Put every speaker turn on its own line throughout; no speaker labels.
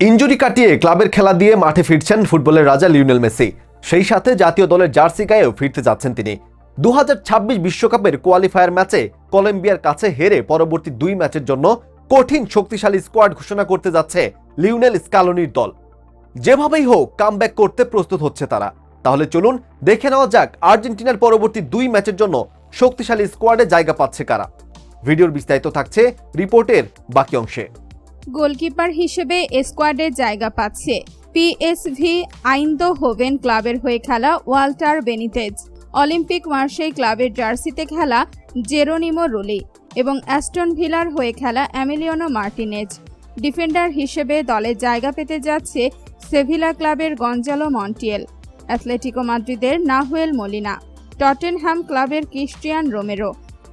Injury কাটিয়ে ক্লাবের খেলা দিয়ে মাঠে ফিরছেন ফুটবলের রাজা লিওনেল মেসি। সেই সাথে জাতীয় দলের জার্সি গায়েও ফিরতে যাচ্ছেন তিনি। দু বিশ্বকাপের কোয়ালিফায়ার ম্যাচে কলম্বিয়ার কাছে হেরে পরবর্তী দুই ম্যাচের জন্য কঠিন শক্তিশালী স্কোয়াড ঘোষণা করতে যাচ্ছে লিওনেল স্কালোনির দল। যেভাবেই হোক, কামব্যাক করতে প্রস্তুত হচ্ছে তারা। তাহলে চলুন দেখে নেওয়া যাক আর্জেন্টিনার পরবর্তী দুই ম্যাচের জন্য শক্তিশালী স্কোয়াডে জায়গা পাচ্ছে কারা। ভিডিওর বিস্তারিত থাকছে রিপোর্টের বাকি অংশে।
গোলকিপার হিসেবে স্কোয়াডে জায়গা পাচ্ছে। পিএসভি আইন্দো হোভেন ক্লাবের হয়ে খেলা ওয়াল্টার বেনিতেজ। অলিম্পিক মার্সেই ক্লাবের জার্সিতে খেলা জেরোনিমো রুলি এবং অ্যাস্টন ভিলার হয়ে খেলা অ্যামিলিয়নো মার্টিনেজ। ডিফেন্ডার হিসেবে দলে জায়গা পেতে যাচ্ছে সেভিলা ক্লাবের গঞ্জালো মন্টিয়েল। অ্যাথলেটিকো মাদ্রিদের নাহুয়েল মলিনা। টটেনহ্যাম ক্লাবের ক্রিস্টিয়ান রোমেরো।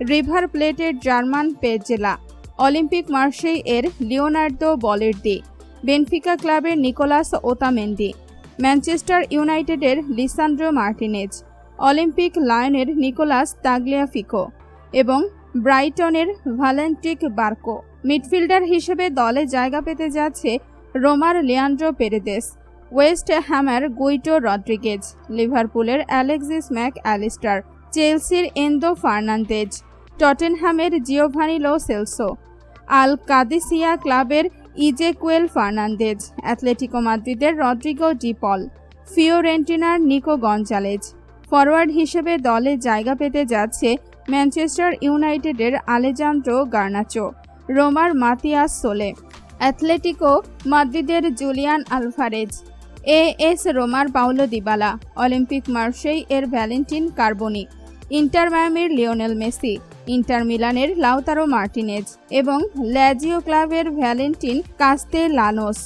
রিভার প্লেটের জার্মান পেজেলা। অলিম্পিক মার্সেই এর লিওনার্দো বলেরদি, বেনফিকা ক্লাবের নিকোলাস ওতামেন্ডি ম্যানচেস্টার ইউনাইটেডের লিসান্ড্রো মার্টিনেজ, অলিম্পিক লায়নের নিকোলাস তাগলিয়াফিকো এবং ব্রাইটনের ভ্যালেন্টিক বার্কো। মিডফিল্ডার হিসেবে দলে জায়গা পেতে যাচ্ছে রোমার লিয়ান্ড্রো পেরেদেস, ওয়েস্ট হ্যামার গুইটো রড্রিগেজ, লিভারপুলের অ্যালেক্সিস ম্যাক অ্যালিস্টার চেলসির Enzo Fernandez টটেনহ্যামের Giovani Lo Celso Al Qadisiya ক্লাবের ইজেকুয়েল ফার্নান্দেজ, অ্যাথলেটিকো মাদ্রিদের রদ্রিগো ডিপল ফিওরেন্টিনার নিকো গঞ্জালেজ। ফরওয়ার্ড হিসেবে দলে জায়গা পেতে যাচ্ছে ম্যানচেস্টার ইউনাইটেডের আলেজান্দ্রো গার্নাচো, রোমার মাতিয়াস সোলে। অ্যাথলেটিকো মাদ্রিদের জুলিয়ান আলভারেজ, এ এস রোমার পাউলো দিবালা, অলিম্পিক মার্সেই এর ভ্যালেন্টিন কার্বনিক ইন্টার মায়ামির লিওনেল মেসি ইন্টার মিলানের লাউতারো মার্টিনেজ এবং ল্যাজিও ক্লাবের ভ্যালেন্টিন কাস্তে লানোস